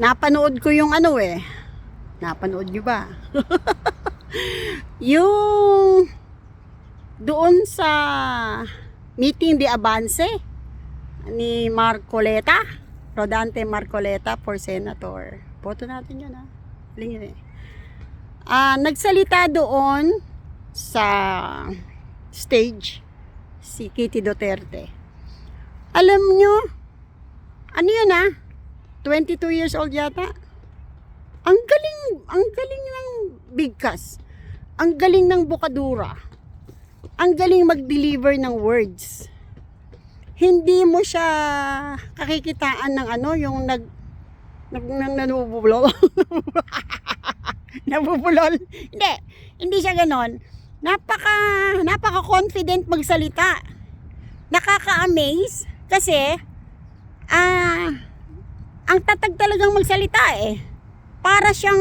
napanood ko yung ano eh. Napanood nyo ba? yung doon sa meeting de Avance ni Marcoleta, Rodante Marcoleta for senator. Boto natin yan ha. Lingin eh. Ah, nagsalita doon sa stage si Kitty Duterte. Alam nyo, ano yun ah? 22 years old yata. Ang galing, ang galing ng bigkas. Ang galing ng bukadura. Ang galing mag-deliver ng words. Hindi mo siya kakikitaan ng ano, yung nag nag, nag nanubulol. Nabubulol. Hindi, hindi siya ganon. Napaka, napaka confident magsalita. Nakaka-amaze kasi ah ang tatag talagang magsalita eh. Para siyang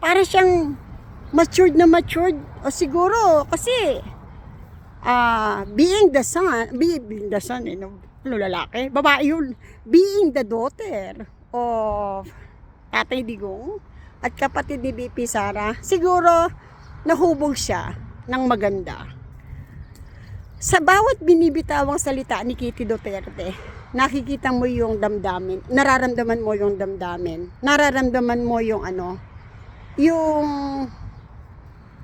para siyang matured na matured o siguro kasi ah being the son, be- being the son, eh, no, ano lalaki, babae yun, being the daughter of Tatay Digong at kapatid ni BP Sara, siguro nahubog siya ng maganda. Sa bawat binibitawang salita ni Kitty Duterte, nakikita mo yung damdamin, nararamdaman mo yung damdamin, nararamdaman mo yung ano, yung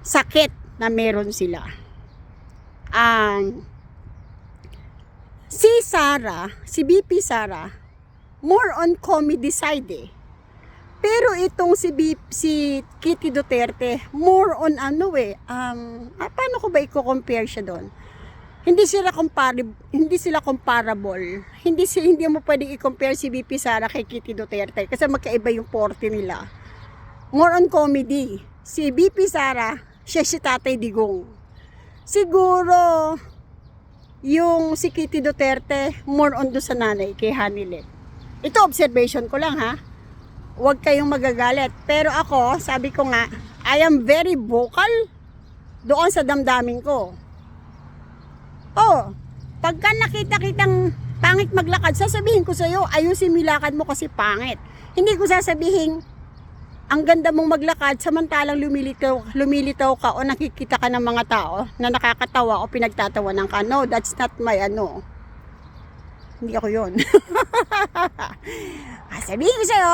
sakit na meron sila. Ang si Sara, si BP Sara, more on comedy side eh. Pero itong si BP, si Kitty Duterte, more on ano eh, um, ah, paano ko ba i-compare siya doon? Hindi sila comparable, hindi sila comparable. Hindi si hindi mo pwedeng i-compare si BP Sara kay Kitty Duterte kasi magkaiba yung porte nila. More on comedy. Si BP Sara, siya si Tatay Digong. Siguro yung si Kitty Duterte more on do sa nanay kay Hanilet. Ito observation ko lang ha. Huwag kayong magagalit. Pero ako, sabi ko nga, I am very vocal doon sa damdamin ko. Oh, pagka nakita kitang pangit maglakad, sasabihin ko sa'yo, ayusin mo lakad mo kasi pangit. Hindi ko sasabihin, ang ganda mong maglakad, samantalang lumilitaw, lumilitaw ka o nakikita ka ng mga tao na nakakatawa o pinagtatawanan ka. No, that's not my ano. Hindi ako yon. ah, sabihin ko sa'yo,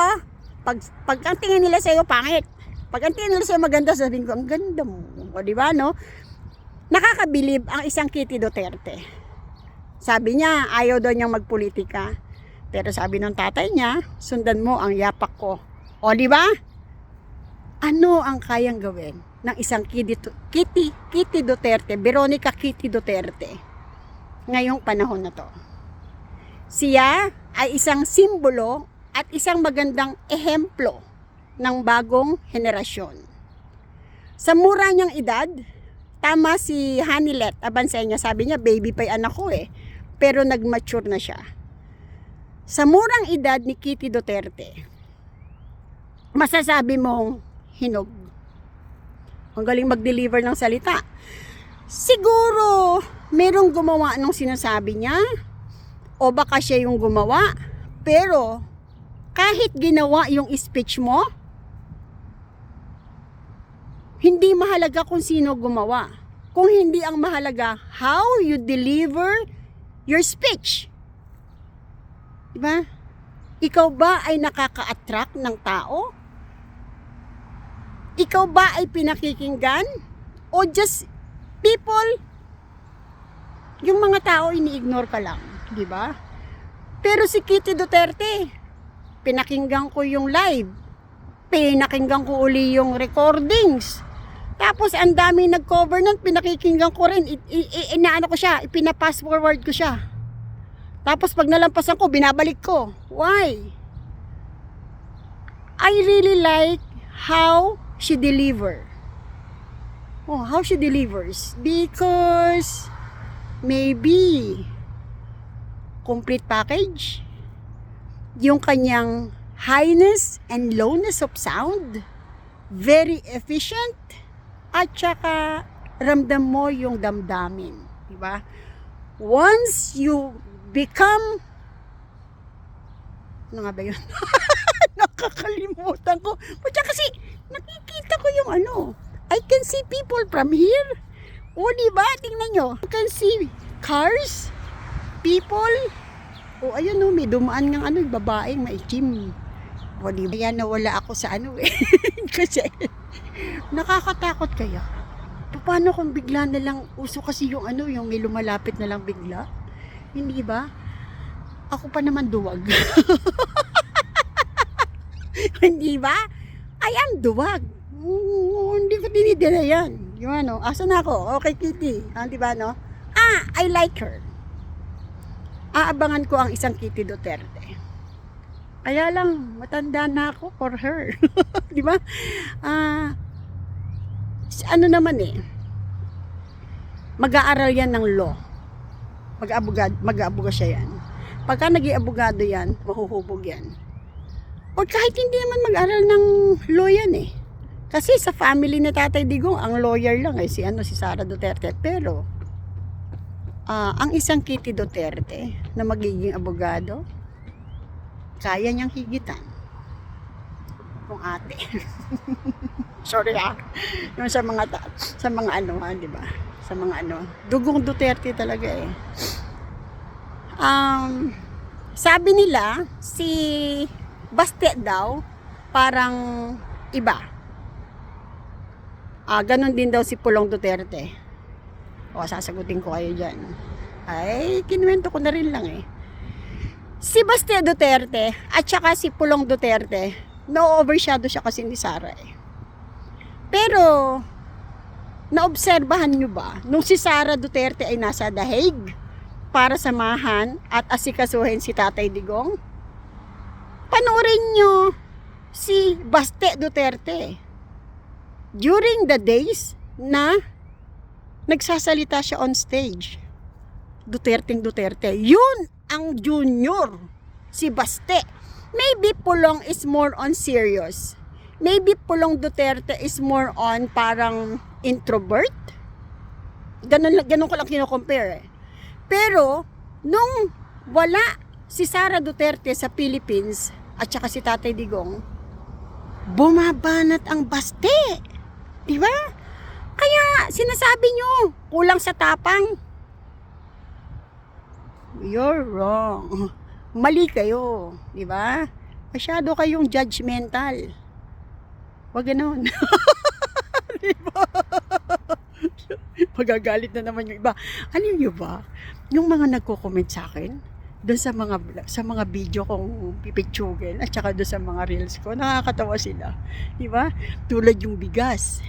pag, pag ang tingin nila sa'yo, pangit. Pag ang tingin nila sa'yo maganda, sabihin ko, ang ganda mo. O, di ba, no? Nakakabilib ang isang Kitty Duterte. Sabi niya, ayaw daw niyang magpolitika. Pero sabi ng tatay niya, sundan mo ang yapak ko. O, di ba? Ano ang kayang gawin ng isang Kitty, Kitty, Kitty Duterte, Veronica Kitty Duterte, ngayong panahon na to? Siya ay isang simbolo at isang magandang ehemplo ng bagong henerasyon. Sa mura niyang edad, tama si Hanilet Abansenya, sabi niya, baby pa anak ko eh. Pero nag-mature na siya. Sa murang edad ni Kitty Duterte, masasabi mong hinog. Ang galing mag-deliver ng salita. Siguro, merong gumawa nung sinasabi niya, o baka siya yung gumawa, pero kahit ginawa yung speech mo, hindi mahalaga kung sino gumawa. Kung hindi ang mahalaga, how you deliver your speech. Diba? Ikaw ba ay nakaka-attract ng tao? Ikaw ba ay pinakikinggan? O just people, yung mga tao ini-ignore ka lang, di ba? Pero si Kitty Duterte, pinakinggan ko yung live. Pinakinggan ko uli yung recordings. Tapos ang dami nag-cover nun, pinakikinggan ko rin. I- inaano ko siya, ipinapass forward ko siya. Tapos pag nalampasan ko, binabalik ko. Why? I really like how she deliver. Oh, how she delivers. Because maybe complete package. Yung kanyang highness and lowness of sound. Very efficient. At saka ramdam mo yung damdamin. Diba? Once you become Ano nga ba yun? Nakakalimutan ko. Pucha kasi, nakikita ko yung ano. I can see people from here. O, di ba? Tingnan nyo. I can see cars, people. O, ayun o, may dumaan ng ano, babaeng maitim. O, di ba? Kaya nawala ako sa ano eh. kasi, nakakatakot kaya. Paano kung bigla na lang, uso kasi yung ano, yung may lumalapit na lang bigla? Hindi ba? Ako pa naman duwag. Hindi ba? I am duwag. Mm, hindi ko dinidala yan. Yung ano, asan ako? Okay, Kitty. Ah, di ba, no? Ah, I like her. Aabangan ko ang isang Kitty Duterte. Kaya lang, matanda na ako for her. di ba? Ah, ano naman eh, mag-aaral yan ng law. Mag-abogado, mag-aaboga siya yan. Pagka naging abogado yan, mahuhubog yan. O kahit hindi naman mag-aral ng law yan eh. Kasi sa family ni Tatay Digong, ang lawyer lang eh, si, ano, si Sara Duterte. Pero, ah, ang isang Kitty Duterte na magiging abogado, kaya niyang higitan. Kung ate. Sorry ah. Yung sa mga, sa mga ano, ah, di ba? Sa mga ano. Dugong Duterte talaga eh. Um, sabi nila, si Baste daw, parang iba. Ah, ganun din daw si Pulong Duterte. O, sasagutin ko kayo dyan. Ay, kinuwento ko na rin lang eh. Si Baste Duterte at saka si Pulong Duterte, no-overshadow siya kasi ni Sara eh. Pero, naobserbahan nyo ba, nung si Sara Duterte ay nasa The Hague para samahan at asikasuhin si Tatay Digong, panoorin nyo si Baste Duterte during the days na nagsasalita siya on stage. Duterteng Duterte. Yun ang junior. Si Baste. Maybe Pulong is more on serious. Maybe Pulong Duterte is more on parang introvert. Ganun, ganun ko lang kino-compare eh. Pero, nung wala si Sara Duterte sa Philippines at saka si Tatay Digong, bumabanat ang baste. Di ba? Kaya sinasabi nyo, kulang sa tapang. You're wrong. Mali kayo. Di ba? Masyado kayong judgmental. Huwag ganun. di ba? Magagalit na naman yung iba. Alam nyo ba, yung mga nagko-comment sa akin, doon sa mga sa mga video kong pipictugan at saka doon sa mga reels ko, nakakatawa sila. Di ba? Tulad yung bigas.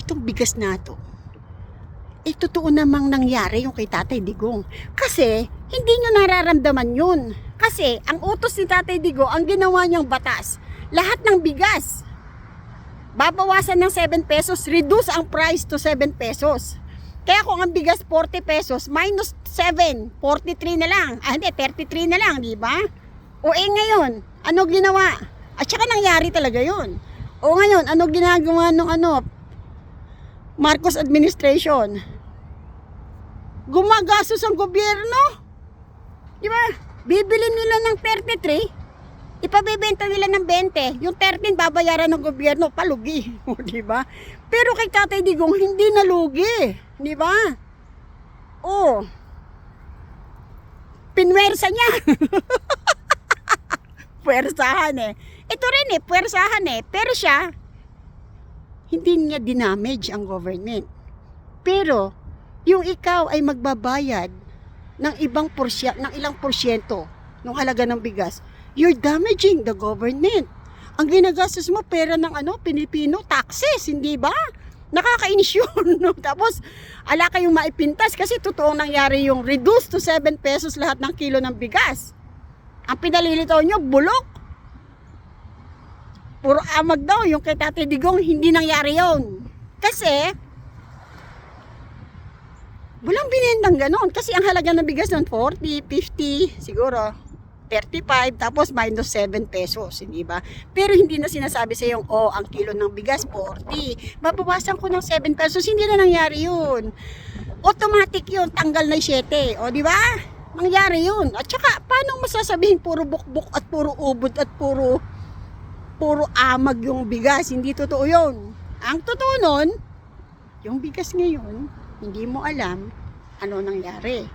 Itong bigas na to, eh totoo namang nangyari yung kay Tatay Digong. Kasi, hindi nyo nararamdaman yun. Kasi, ang utos ni Tatay Digong, ang ginawa niyang batas, lahat ng bigas, babawasan ng 7 pesos, reduce ang price to 7 pesos. Kaya kung ang bigas 40 pesos, minus 7, 43 na lang. Ah, hindi, 33 na lang, di ba? O eh ngayon, ano ginawa? At saka nangyari talaga yun. O ngayon, ano ginagawa ng ano, Marcos administration? Gumagastos ang gobyerno. Di ba? Bibili nila ng 33, ipabebenta nila ng 20. Yung 13 babayaran ng gobyerno, palugi. O, di ba? Pero kay Tatay Digong, hindi nalugi. Di ba? Oh. Pinwersa niya. Pwersahan eh. Ito rin eh, pwersahan eh. Pero siya, hindi niya dinamage ang government. Pero, yung ikaw ay magbabayad ng ibang porsya, ng ilang porsyento ng halaga ng bigas, you're damaging the government. Ang ginagastos mo pera ng ano, Pilipino, taxes, hindi ba? Nakakainis yun. no? Tapos, ala kayong maipintas kasi totoong nangyari yung reduce to 7 pesos lahat ng kilo ng bigas. Ang pinalilitaw nyo, bulok. Puro amag daw yung kay Tatay Digong, hindi nangyari yon. Kasi, walang binentang ganon. Kasi ang halaga ng bigas nun, 40, 50, siguro, 35, tapos minus 7 pesos, hindi ba? Pero hindi na sinasabi sa yung, oh, ang kilo ng bigas, 40. Babawasan ko ng 7 pesos, hindi na nangyari yun. Automatic yun, tanggal na yung 7. O, di ba? nangyari yun. At saka, paano masasabihin puro bukbuk at puro ubod at puro puro amag yung bigas? Hindi totoo yun. Ang totoo nun, yung bigas ngayon, hindi mo alam ano nangyari.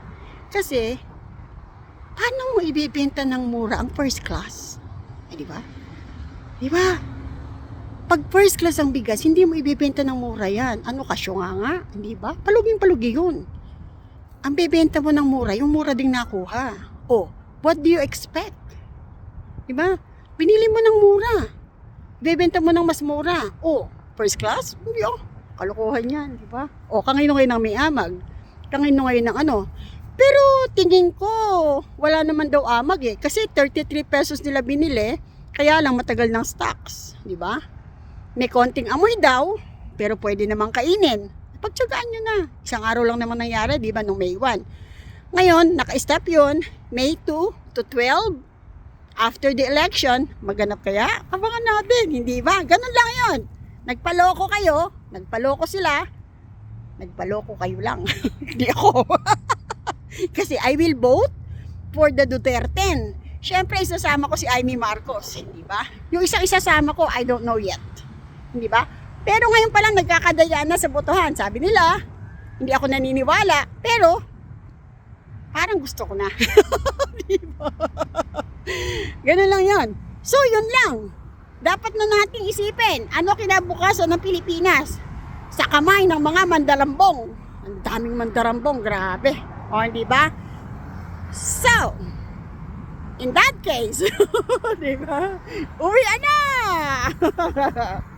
Kasi, paano mo ibibenta ng mura ang first class? Eh, di ba? Di ba? Pag first class ang bigas, hindi mo ibibenta ng mura yan. Ano ka, syunga nga, di ba? Paluging-palugi yun. Ang bebenta mo ng mura, yung mura ding nakuha. Oh, what do you expect? Di ba? Binili mo ng mura. Bebenta mo ng mas mura. Oh, first class? Hindi oh. Kalokohan yan, di ba? O, kangino ngayon ng may amag. Kangino ngayon ng ano. Pero tingin ko, wala naman daw amag eh. Kasi 33 pesos nila binili, kaya lang matagal ng stocks, di ba? May konting amoy daw, pero pwede namang kainin. Pagtsagaan nyo na. Isang araw lang naman nangyari, di ba, nung May 1. Ngayon, naka-stop yun, May 2 to 12. After the election, maganap kaya? Abangan natin, hindi ba? Ganun lang yon. Nagpaloko kayo, nagpaloko sila, nagpaloko kayo lang. Hindi ako. Kasi I will vote for the Duterte. Siyempre, isasama ko si Amy Marcos, hindi ba? Yung isang isasama ko, I don't know yet. Hindi ba? Pero ngayon pa lang nagkakadaya na sa botohan. Sabi nila, hindi ako naniniwala. Pero, parang gusto ko na. Di ba? Ganun lang yon. So, yun lang. Dapat na nating isipin, ano kinabukasan ng Pilipinas sa kamay ng mga mandarambong. Ang daming mandarambong, grabe. O, di ba? So, in that case, di ba? Uwi na!